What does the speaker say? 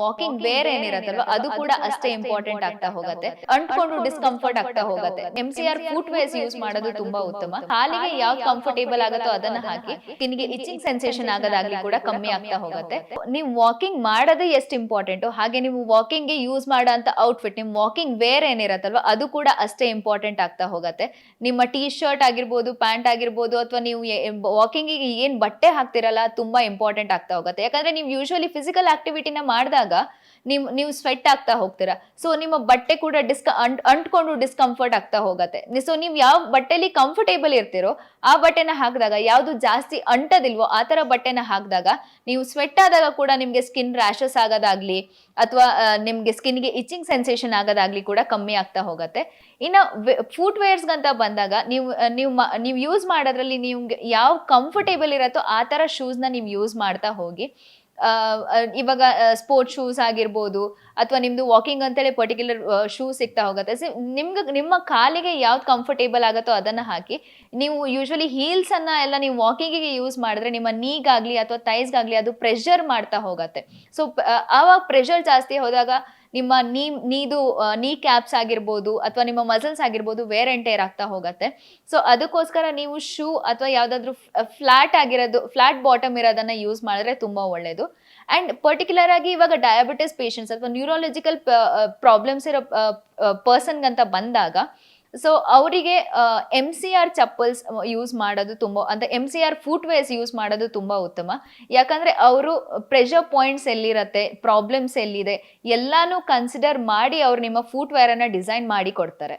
Walking ಬೇರೆ ಏನಿರತ್ತಲ್ವ? ಅದು ಕೂಡ ಅಷ್ಟೇ ಇಂಪಾರ್ಟೆಂಟ್ ಆಗ್ತಾ ಹೋಗುತ್ತೆ. ಅಂಟ್ಕೊಂಡು ಡಿಸ್ಕಂಫರ್ಟ್ ಆಗ್ತಾ ಹೋಗುತ್ತೆ. M C R footwear use ಮಾಡೋದು ತುಂಬಾ ಉತ್ತಮ. ಕಾಲಿಗೆ ಯಾವ್ದು ಕಂಫರ್ಟೇಬಲ್ ಆಗುತ್ತೋ ಅದನ್ನ ಹಾಕಿ ಸ್ಕಿನ್ಗೆ ಇಚಿಂಗ್ ಸೆನ್ಸೇಷನ್ ಆಗೋದಾಗ್ಲಿ ಕೂಡ ಕಮ್ಮಿ ಆಗ್ತಾ ಹೋಗುತ್ತೆ. ನೀವು ವಾಕಿಂಗ್ ಮಾಡೋದೇ ಎಷ್ಟು ಇಂಪಾರ್ಟೆಂಟ್ ಹಾಗೆ ನೀವು ವಾಕಿಂಗ್ಗೆ ಯೂಸ್ ಮಾಡೋ ಅಂತ ಔಟ್ಫಿಟ್ ನಿಮ್ ವಾಕಿಂಗ್ ವೇರ್ ಏನಿರತ್ತಲ್ವ? ಅದು ಕೂಡ ಅಷ್ಟೇ ಇಂಪಾರ್ಟೆಂಟ್ ಆಗ್ತಾ ಹೋಗುತ್ತೆ. ನಿಮ್ಮ ಟೀ ಶರ್ಟ್ ಆಗಿರ್ಬೋದು ಪ್ಯಾಂಟ್ ಆಗಿರ್ಬೋದು ಅಥವಾ ನೀವು ವಾಕಿಂಗ್ ಏನ್ ಬಟ್ಟೆ ಹಾಕ್ತಿರಲ್ಲ ತುಂಬಾ ಇಂಪಾರ್ಟೆಂಟ್ ಆಗ್ತಾ ಹೋಗುತ್ತೆ. ಯಾಕಂದ್ರೆ ನೀವು ಯೂಶುವಲಿ ಫಿಸಿಕಲ್ ಆಕ್ಟಿವಿಟಿನ ಮಾಡಿದಾಗ ನಿಮ್ ನೀವು ಸ್ವೆಟ್ ಆಗ್ತಾ ಹೋಗ್ತೀರಾ. ಸೊ ನಿಮ್ಮ ಬಟ್ಟೆ ಕೂಡ ಡಿಸ್ಕ ಅಂಟ್, ಅಂಟ್ಕೊಂಡು ಡಿಸ್ಕಂಫರ್ಟ್ ಆಗ್ತಾ ಹೋಗತ್ತೆ. ಸೊ ನೀವು ಯಾವ ಬಟ್ಟೆಲಿ ಕಂಫರ್ಟೇಬಲ್ ಇರ್ತೀರೋ, ಆ ಬಟ್ಟೆನ ಹಾಕಿದಾಗ, ಯಾವುದು ಜಾಸ್ತಿ ಅಂಟದಿಲ್ವೋ, ಆ ಥರ ಬಟ್ಟೆನ ಹಾಕಿದಾಗ, ನೀವು ಸ್ವೆಟ್ ಆದಾಗ ಕೂಡ ನಿಮಗೆ ಸ್ಕಿನ್ ರ್ಯಾಷಸ್ ಆಗೋದಾಗ್ಲಿ, ಅಥವಾ ನಿಮಗೆ ಸ್ಕಿನ್ಗೆ ಇಚಿಂಗ್ ಸೆನ್ಸೇಷನ್ ಆಗೋದಾಗ್ಲಿ ಕೂಡ ಕಮ್ಮಿ ಆಗ್ತಾ ಹೋಗತ್ತೆ. ಇನ್ನು ಫುಟ್ ವೇರ್ಸ್ಗಂತ ಬಂದಾಗ, ನೀವು ನೀವು ನೀವು ಯೂಸ್ ಮಾಡೋದ್ರಲ್ಲಿ ನಿಮ್ಗೆ ಯಾವ ಕಂಫರ್ಟೇಬಲ್ ಇರತ್ತೋ, ಆ ಥರ ಶೂಸ್ನ ನೀವು ಯೂಸ್ ಮಾಡ್ತಾ ಹೋಗಿ ಇವಾಗ ಸ್ಪೋರ್ಟ್ಸ್ ಶೂಸ್ ಆಗಿರ್ಬೋದು ಅಥವಾ ನಿಮ್ದು ವಾಕಿಂಗ್ ಅಂತೇಳಿ ಪರ್ಟಿಕ್ಯುಲರ್ ಶೂ ಸಿಗ್ತಾ ಹೋಗುತ್ತೆ. ನಿಮ್ಗೆ, ನಿಮ್ಮ ಕಾಲಿಗೆ ಯಾವ್ದು ಕಂಫರ್ಟೇಬಲ್ ಆಗುತ್ತೋ ಅದನ್ನ ಹಾಕಿ, ನೀವು ಯೂಶ್ವಲಿ ಹೀಲ್ಸ್ ಅನ್ನ ಎಲ್ಲ ನೀವು ವಾಕಿಂಗಿಗೆ ಯೂಸ್ ಮಾಡಿದ್ರೆ ನಿಮ್ಮ ನೀಗಾಗ್ಲಿ ಅಥವಾ ತೈಸ್ಗಾಗ್ಲಿ ಅದು ಪ್ರೆಷರ್ ಮಾಡ್ತಾ ಹೋಗತ್ತೆ. ಸೊ ಆವಾಗ ಪ್ರೆಷರ್ ಜಾಸ್ತಿ ಹೋದಾಗ ನಿಮ್ಮ ನೀ, ನೀದು ನೀ ಕ್ಯಾಪ್ಸ್ ಆಗಿರ್ಬೋದು ಅಥವಾ ನಿಮ್ಮ ಮಸಲ್ಸ್ ಆಗಿರ್ಬೋದು ವೇರ್ ಅಂಡ್ ಟೇರ್ ಆಗ್ತಾ ಹೋಗುತ್ತೆ. ಸೊ ಅದಕ್ಕೋಸ್ಕರ ನೀವು ಶೂ ಅಥವಾ ಯಾವುದಾದ್ರೂ ಫ್ಲಾಟ್ ಆಗಿರೋದು ಫ್ಲಾಟ್ ಬಾಟಮ್ ಇರೋದನ್ನ ಯೂಸ್ ಮಾಡಿದ್ರೆ ತುಂಬ ಒಳ್ಳೆಯದು ಅಂಡ್ ಪರ್ಟಿಕ್ಯುಲರ್ ಆಗಿ ಇವಾಗ ಡಯಾಬಿಟಿಸ್ ಪೇಷಂಟ್ಸ್ ಅಥವಾ ನ್ಯೂರಾಲಜಿಕಲ್ ಪ್ರಾಬ್ಲಮ್ಸ್ ಇರೋ ಪರ್ಸನ್ಗಂತ ಬಂದಾಗ ಸೊ ಅವರಿಗೆ M C R chappals use ಮಾಡೋದು ತುಂಬ ಅಂದರೆ M C R foot use ಮಾಡೋದು ತುಂಬ ಉತ್ತಮ. ಯಾಕಂದರೆ ಅವರು ಪ್ರೆಷರ್ ಪಾಯಿಂಟ್ಸ್ ಎಲ್ಲಿರತ್ತೆ ಪ್ರಾಬ್ಲಮ್ಸ್ ಎಲ್ಲಿದೆ, ಎಲ್ಲಾನು ಕನ್ಸಿಡರ್ ಮಾಡಿ ಅವ್ರು ನಿಮ್ಮ ಫುಟ್ ವೇರನ್ನು ಡಿಸೈನ್ ಮಾಡಿ ಕೊಡ್ತಾರೆ.